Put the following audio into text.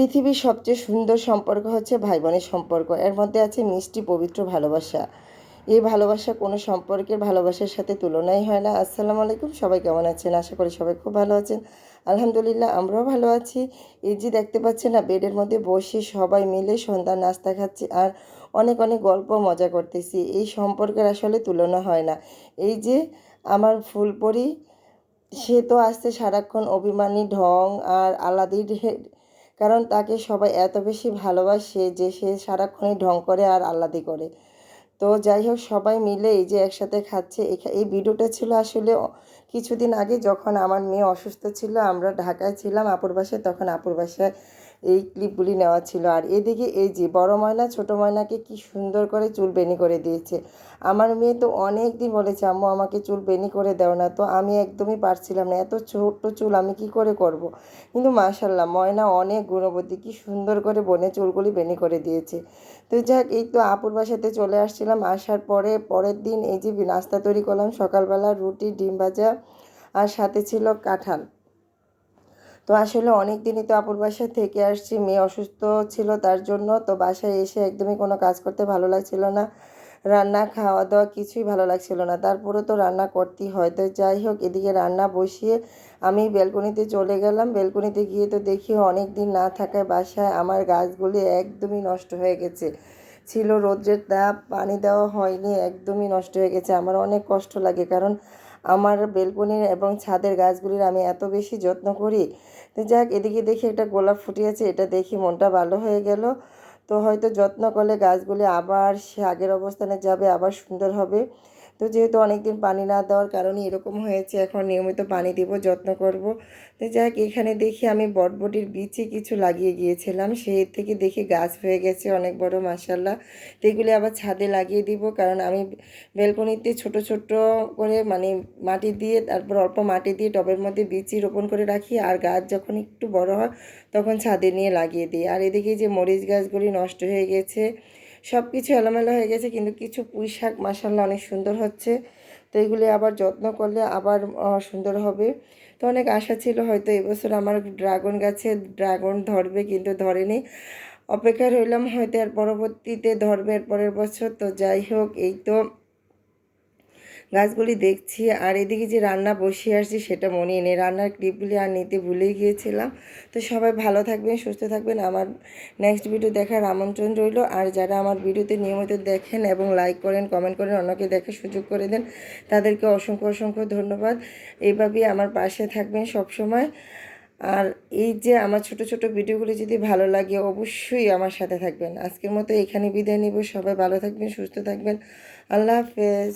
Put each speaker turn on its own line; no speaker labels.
পৃথিবীর সবচেয়ে সুন্দর সম্পর্ক হচ্ছে ভাই বোনের সম্পর্ক। এর মধ্যে আছে মিষ্টি, পবিত্র ভালোবাসা। এই ভালোবাসা কোনো সম্পর্কের ভালোবাসার সাথে তুলনাই হয় না। আসসালামু আলাইকুম, সবাই কেমন আছেন? আশা করি সবাই খুব ভালো আছেন। আলহামদুলিল্লাহ, আমরাও ভালো আছি। এই যে দেখতে পাচ্ছেন না, বেডের মধ্যে বসে সবাই মিলে সন্ধ্যার নাস্তা খাচ্ছি আর অনেক অনেক গল্প মজা করতেছি। এই সম্পর্কের আসলে তুলনা হয় না। এই যে আমার ফুলপরি, সে তো আসছে সারাক্ষণ অভিমানী ঢং আর আলাদির কারণ তাকে সবাই এত বেশি ভালোবাসে যে সে সারাক্ষণই ঢং করে আর আহ্লাদি করে। তো যাই হোক, সবাই মিলে এই যে একসাথে খাচ্ছে এই ভিডিওটা ছিল আসলে কিছুদিন আগে যখন আমার মেয়ে অসুস্থ ছিল, আমরা ঢাকায় ছিলাম আপুর বাসায়, তখন আপুর বাসায় এই ক্লিপগুলি নেওয়া ছিল। আর এদিকে এই যে বড় ময়না, ছোট ময়নাকে কি সুন্দর করে চুল বেনি করে দিয়েছে। আমার মেয়ে তো অনেক দিন বলেছে, আম্মু, আমাকে চুল বেনি করে দাও না। তো আমি একদমই পারছিলাম না, এত ছোট্ট চুল আমি কি করে করব। কিন্তু মাশাল্লাহ ময়না অনেক গুণবতী, কি সুন্দর করে বনে চুলগুলি বেনি করে দিয়েছে। তো যাক, এই তো আপুর বাসাতে চলে আসছিলাম। আসার পরে, পরের দিন এই যে নাস্তা তৈরি করলাম, সকালবেলা রুটি, ডিম ভাজা, আর সাথে ছিল কাঁঠাল। তো আসলে অনেক দিনই তো আপুর বাসায় থেকে আসছি, মেয়ে অসুস্থ ছিল তার জন্য, তো বাসায় এসে একদমই কোনো কাজ করতে ভালো লাগছিল না। রান্না খাওয়া দাওয়া কিছুই ভালো লাগছিল না। তারপরে তো রান্না করতেই হয়। তো যাই হোক, এদিকে রান্না বসিয়ে আমি বেলকনিতে চলে গেলাম। বেলকনিতে গিয়ে তো দেখি অনেক দিন না থাকায় বাসায় আমার গাছগুলি একদমই নষ্ট হয়ে গেছে। ছিল রৌদ্রের তাপ, পানি দেওয়া হয়নি, একদমই নষ্ট হয়ে গেছে। আমার অনেক কষ্ট লাগে কারণ আমার বেলকনির এবং ছাদের গাছগুলির আমি এত বেশি যত্ন করি। তো যাক, এদিকে দেখি একটা গোলাপ ফুটিয়েছে, এটা দেখি মনটা ভালো হয়ে গেল। তো হয়তো যত্ন করলে গাছগুলি আবার সে আগের অবস্থানে যাবে, আবার সুন্দর হবে। তো যেহেতু অনেকদিন পানি না দেওয়ার কারণে এরকম হয়েছে, এখন নিয়মিত পানি দিব, যত্ন করব। তো যাক, এখানে দেখি আমি বটবটির বীজে কিছু লাগিয়ে গিয়েছিলাম। সেই থেকে দেখি গাছ হয়ে গেছে অনেক বড় মাসাল্লাহ তো এগুলি আবার ছাদে লাগিয়ে দিব, কারণ আমি বেলকনিতে ছোট ছোট করে মানে মাটি দিয়ে, তারপর অল্প মাটি দিয়ে টবের মধ্যে বীজই রোপণ করে রাখি। আর গাছ যখন একটু বড় হয়, তখন ছাদে নিয়ে লাগিয়ে দিই। আর এদিকে যে মরিচ গাছগুলি নষ্ট হয়ে গেছে সব কিছু এলোমেলো হয়ে গেছে, কিন্তু কিছু পুঁই শাক মাসাল্লাহ অনেক সুন্দর হচ্ছে। তো এগুলি আবার যত্ন করলে আবার সুন্দর হবে। তো অনেক আশা ছিল হয়তো এবছর আমার ড্রাগন গাছে ড্রাগন ধরবে, কিন্তু ধরেনি। অপেক্ষা রইলাম হয়তো এর পরবর্তীতে ধরবে এর পরের বছর। তো যাই হোক, এই তো গাছগুলি দেখছি আর এদিকে যে রান্না বসিয়ে আসছি সেটা মনে নেই। রান্নার ক্লিপগুলি আর নিতে ভুলে গিয়েছিলাম। তো সবাই ভালো থাকবেন, সুস্থ থাকবেন। আমার নেক্সট ভিডিও দেখার আমন্ত্রণ রইল। আর যারা আমার ভিডিওতে নিয়মিত দেখেন এবং লাইক করেন কমেন্ট করেন, অন্যকে দেখার সুযোগ করে দেন, তাদেরকে অসংখ্য অসংখ্য ধন্যবাদ। এইভাবেই আমার পাশে থাকবেন সব সময় আর এই যে আমার ছোট ছোট ভিডিওগুলি যদি ভালো লাগে, অবশ্যই আমার সাথে থাকবেন। আজকের মতো এখানে বিদায় নিব। সবাই ভালো থাকবেন, সুস্থ থাকবেন। আল্লাহ হাফেজ।